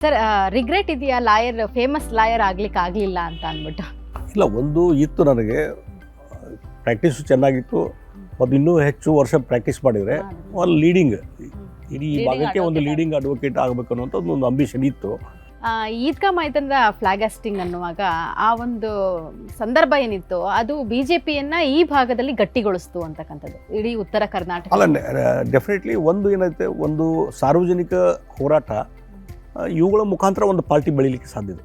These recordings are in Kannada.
ಸರ್ ರಿಗ್ರೆಟ್ ಇದೆಯಾ? ಲಾಯರ್ ಫೇಮಸ್ ಲಾಯರ್ ಆಗ್ಲಿಕ್ಕೆ ಆಗಲಿಲ್ಲ ಅಂತ ಅಂದ್ಬಿಟ್ಟು. ಇಲ್ಲ ಒಂದು ಇತ್ತು ನನಗೆ. ಪ್ರಾಕ್ಟೀಸ್ ಚೆನ್ನಾಗಿತ್ತು. ಮತ್ತು ಇನ್ನೂ ಹೆಚ್ಚು ವರ್ಷ ಪ್ರಾಕ್ಟೀಸ್ ಮಾಡಿದರೆ ಒಂದು ಲೀಡಿಂಗ್ ಇಡೀ ಭಾಗಕ್ಕೆ ಒಂದು ಲೀಡಿಂಗ್ ಅಡ್ವೊಕೇಟ್ ಆಗಬೇಕು ಅನ್ನೋಂಥದ್ದು ಒಂದು ಅಂಬಿಷನ್ ಇತ್ತು. ಆ, ಈದ್ಗಾ ಮೈದಾನದ ಫ್ಲಾಗ್ ಹಾಸ್ಟಿಂಗ್ ಅನ್ನುವಾಗ ಆ ಒಂದು ಸಂದರ್ಭ ಏನಿತ್ತು? ಅದು ಬಿಜೆಪಿಯನ್ನ ಈ ಭಾಗದಲ್ಲಿ ಗಟ್ಟಿಗೊಳಿಸ್ತು ಅಂತಕ್ಕಂಥದ್ದು. ಇಡೀ ಉತ್ತರ ಕರ್ನಾಟಕ. ಅಲ್ಲ ಡೆಫಿನೆಟ್ಲಿ ಒಂದು ಏನೈತೆ ಒಂದು ಸಾರ್ವಜನಿಕ ಹೋರಾಟ ಇವುಗಳ ಮುಖಾಂತರ ಒಂದು ಪಾರ್ಟಿ ಬೆಳೀಲಿಕ್ಕೆ ಸಾಧ್ಯ ಇದೆ.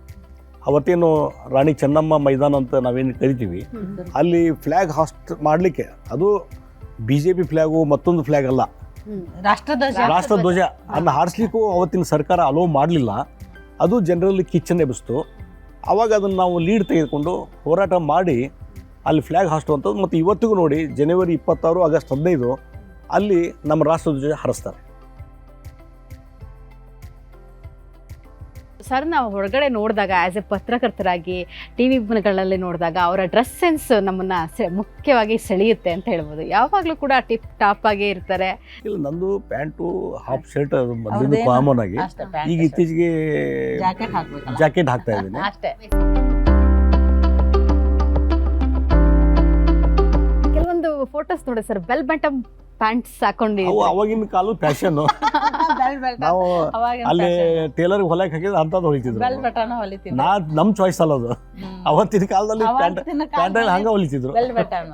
ಅವತ್ತೇನು ರಾಣಿ ಚೆನ್ನಮ್ಮ ಮೈದಾನ ಅಂತ ನಾವೇನು ಕರಿತೀವಿ ಅಲ್ಲಿ ಫ್ಲ್ಯಾಗ್ ಹಾಸ್ಟ್ ಮಾಡಲಿಕ್ಕೆ ಅದು ಬಿ ಜೆ ಪಿ ಫ್ಲ್ಯಾಗು ಮತ್ತೊಂದು ಫ್ಲ್ಯಾಗ್ ಅಲ್ಲ. ರಾಷ್ಟ್ರಧ್ವಜ ರಾಷ್ಟ್ರಧ್ವಜ ಅನ್ನು ಹಾರಿಸ್ಲಿಕ್ಕೂ ಅವತ್ತಿನ ಸರ್ಕಾರ ಅಲೋ ಮಾಡಲಿಲ್ಲ. ಅದು ಜನರಲ್ಲಿ ಕಿಚ್ಚನ್ ಎಬ್ಬಿಸ್ತು. ಆವಾಗ ಅದನ್ನು ನಾವು ಲೀಡ್ ತೆಗೆದುಕೊಂಡು ಹೋರಾಟ ಮಾಡಿ ಅಲ್ಲಿ ಫ್ಲ್ಯಾಗ್ ಹಾಸ್ಟುವಂಥದ್ದು ಮತ್ತು ಇವತ್ತಿಗೂ ನೋಡಿ ಜನವರಿ ಇಪ್ಪತ್ತಾರು ಆಗಸ್ಟ್ ಹದಿನೈದು ಅಲ್ಲಿ ನಮ್ಮ ರಾಷ್ಟ್ರಧ್ವಜ ಹಾರಿಸ್ತಾರೆ. ಸರ್ ನಾವು ಹೊರಗಡೆ ನೋಡಿದಾಗ ಆ್ಯಸ್ ಎ ಪತ್ರಕರ್ತರಾಗಿ ಟಿ ವಿಗಳಲ್ಲಿ ನೋಡಿದಾಗ ಅವರ ಡ್ರೆಸ್ ಸೆನ್ಸ್ ನಮ್ಮನ್ನ ಸೆ- ಮುಖ್ಯವಾಗಿ ಸೆಳೆಯುತ್ತೆ ಅಂತ ಹೇಳ್ಬೋದು. ಯಾವಾಗಲೂ ಕೂಡ ಟಿಪ್ ಟಾಪ್ ಆಗೇ ಇರ್ತಾರೆ. ಇಲ್ಲ ನಂದು ಪ್ಯಾಂಟು ಹಾಫ್ ಶರ್ಟ್ ಅದು ಮೊದಲಿಂದ ಕಾಮನ್ ಆಗಿ. ಈಗ ಇತ್ತೀಚೆಗೆ ಜಾಕೆಟ್ ಹಾಕ್ತಾ ಇದ್ದೀನಿ. ಅಷ್ಟೇ. ಕೆಲವೊಂದು ಫೋಟೋಸ್ ನೋಡಿ ಸರ್ ಬೆಲ್ ಬಟಮ್ ಪ್ಯಾಂಟ್ಸ್ ಹಾಕೊಂಡಿ ಅವಾಗಿನ ಕಾಲದ ಫ್ಯಾಷನ್ ನಾವು ಅಲ್ಲಿ ಟೇಲರ್ ಹೊಲಕ್ಕೆ ಹಾಕಿದ್ರೆ ಅಂಥದ್ದು ಹೊಲಿತಿದ್ರು. Bell button ಹೊಲಿತಿದ್ರು. ನಾ ನಮ್ಮ ಚಾಯ್ಸ್ ಅಲ್ಲ ಅದು. ಅವತ್ತಿನ ಕಾಲದಲ್ಲಿ ಪ್ಯಾಂಟ್ ಪ್ಯಾಂಟಲ್ಲಿ ಹಂಗ ಹೊಲಿತಿದ್ರು. ಬೆಲ್ ಬಟನ್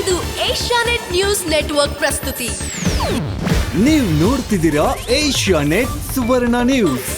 ಇದು ಏಷ್ಯಾನೆಟ್ ನ್ಯೂಸ್ ನೆಟ್ವರ್ಕ್ ಪ್ರಸ್ತುತಿ. ನೀವು ನೋಡ್ತಿದ್ದೀರಾ ಏಷ್ಯಾ ನೆಟ್ ಸುವರ್ಣ ನ್ಯೂಸ್.